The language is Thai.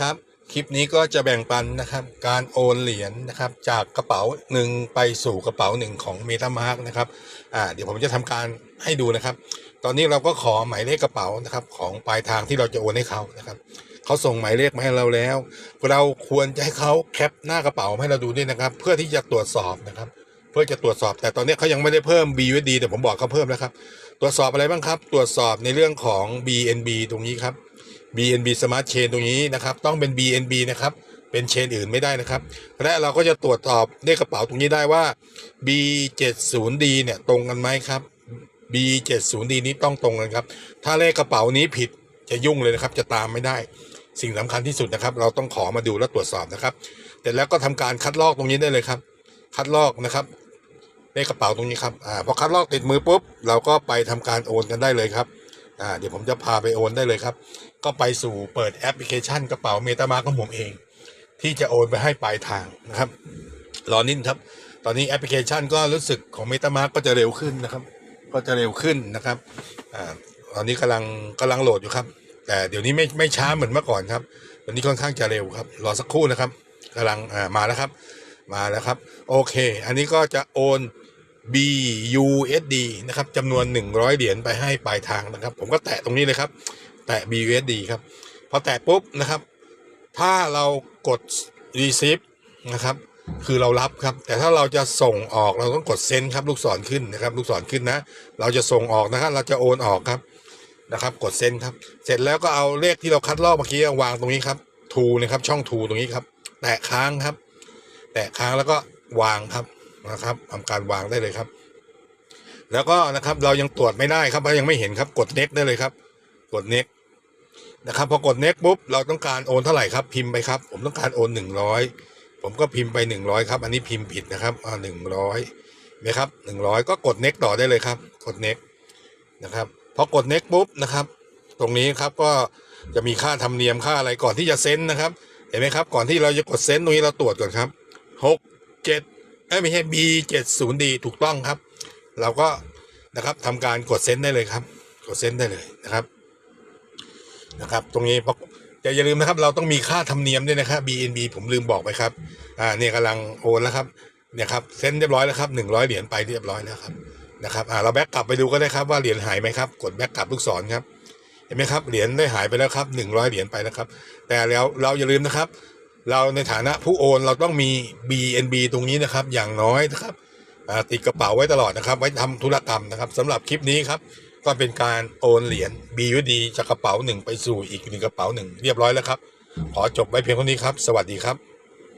ครับ คลิปนี้ก็จะแบ่งปันนะครับ การโอนเหรียญนะครับ จากกระเป๋าหนึ่งไปสู่กระเป๋าหนึ่งของ MetaMark นะครับอ่าเดี๋ยวผมจะทำการให้ดูนะครับ ตอนนี้เราก็ขอหมายเลขกระเป๋านะครับ ของปลายทางที่เราจะโอนให้เขานะครับเขาส่งหมายเลขมาให้เราแล้ว เราควรจะให้เขาแคปหน้ากระเป๋ามาให้เราดูด้วยนะครับ เพื่อที่จะตรวจสอบนะครับเพื่อจะตรวจสอบแต่ตอนนี้เขายังไม่ได้เพิ่ม BUSD แต่ผมบอกเขาเพิ่มแล้วครับ ตรวจสอบอะไรบ้างครับ ตรวจสอบในเรื่องของ BNB ตรงนี้ครับ BNB Smart Chain ตรงนี้นะครับ ต้องเป็น BNB นะครับ เป็นเชนอื่นไม่ได้นะครับ และเราก็จะตรวจสอบเลขกระเป๋าตรงนี้ได้ว่า B70D เนี่ยตรงกันไหมครับ B70D นี้ต้องตรงกันครับ ถ้าเลขกระเป๋านี้ผิดจะยุ่งเลยนะครับ จะตามไม่ได้ สิ่งสำคัญที่สุดนะครับ เราต้องขอมาดูและตรวจสอบนะครับ เสร็จแล้วก็ทำการคัดลอกตรงนี้ได้เลยครับ คัดลอกนะครับเลขกระเป๋าตรงนี้ครับ อ่า พอคัดลอกติดมือปุ๊บ เราก็ไปทำการโอนกันได้เลยครับ อ่าเดี๋ยวผมจะพาไปโอนได้เลยครับ ก็ไปสู่เปิดแอปพลิเคชันกระเป๋าเมตามาของผมเอง ที่จะโอนไปให้ปลายทางนะครับรอนิดครับตอนนี้แอปพลิเคชันก็รู้สึกของเมตามาก็จะเร็วขึ้นนะครับ ก็จะเร็วขึ้นนะครับอ่าตอนนี้กำลังกำลังโหลดอยู่ครับ แต่เดี๋ยวนี้ไม่ไม่ช้าเหมือนเมื่อก่อนครับตอนนี้ค่อนข้างจะเร็วครับ รอสักครู่นะครับกำลังอ่ามาแล้วครับ มาแล้วครับ โอเค อันนี้ก็จะโอน BUSD นะครับจำนวน 100 เหรียญไปให้ปลายทางนะครับ ผมก็แตะตรงนี้เลยครับ แตะ BUSD ครับ พอแตะปุ๊บนะครับ ถ้าเรากด receive นะครับ คือเรารับครับ แต่ถ้าเราจะส่งออกเราต้องกดเซ็นครับ ลูกศรขึ้นนะครับ ลูกศรขึ้นนะ เราจะส่งออกนะครับ เราจะโอนออกครับนะครับ กดเซ็นครับ เสร็จแล้วก็เอาเลขที่เราคัดลอกเมื่อกี้วางตรงนี้ครับทูนะครับช่องทูตรงนี้ครับ แตะค้างครับ แตะค้างแล้วก็วางครับ นะครับทำการวางได้เลยครับ แล้วก็นะครับเรายังตรวจไม่ได้ครับเรายังไม่เห็นครับกด next ได้เลยครับ กด next นะครับพอกด next ปุ๊บเราต้องการโอนเท่าไหร่ครับพิมพ์ไปครับ ผมต้องการโอนหนึ่งร้อยผมก็พิมพ์ไปหนึ่งร้อยครับอันนี้พิมพ์ผิดนะครับอ่าหนึ่งร้อยนะครับหนึ่งร้อยก็กด next ต่อได้เลยครับ กด next นะครับพอกด next ปุ๊บนะครับ ตรงนี้ครับก็จะมีค่าธรรมเนียมค่าอะไรก่อนที่จะเซ็นนะครับ เห็นไหมครับ ก่อนที่เราจะกดเซ็นตรงนี้เราตรวจก่อนครับหกเจ็ด เอ้ยไม่ใช่ B เจ็ดศูนย์ดีถูกต้องครับ เราก็นะครับทำการกดเซ็นได้เลยครับ กดเซ็นได้เลยนะครับนะครับ ตรงนี้พออย่าอย่าลืมนะครับ เราต้องมีค่าธรรมเนียมด้วยนะครับ BNB ผมลืมบอกไปครับ อ่าเนี่ยกำลังโอนแล้วครับ เนี่ยครับเซ็นเรียบร้อยแล้วครับหนึ่งร้อยเหรียญไปเรียบร้อยแล้วครับนะครับ อ่าเราแบ็กกลับไปดูก็ได้ครับว่าเหรียญหายไหมครับ กดแบ็กกลับลูกศรครับ เห็นไหมครับ เหรียญได้หายไปแล้วครับหนึ่งร้อยเหรียญไปแล้วครับ แต่แล้วเราอย่าลืมนะครับ เราในฐานะผู้โอนเราต้องมี BNB ตรงนี้นะครับ อย่างน้อยนะครับติดกระเป๋าไว้ตลอดนะครับ ไว้ทำธุรกรรมนะครับสำหรับคลิปนี้ครับก็เป็นการโอนเหรียญ BUD จากกระเป๋าหนึ่งไปสู่อีกหนึ่งกระเป๋าหนึ่งเรียบร้อยแล้วครับ ขอจบไว้เพียงเท่านี้ครับ สวัสดีครับ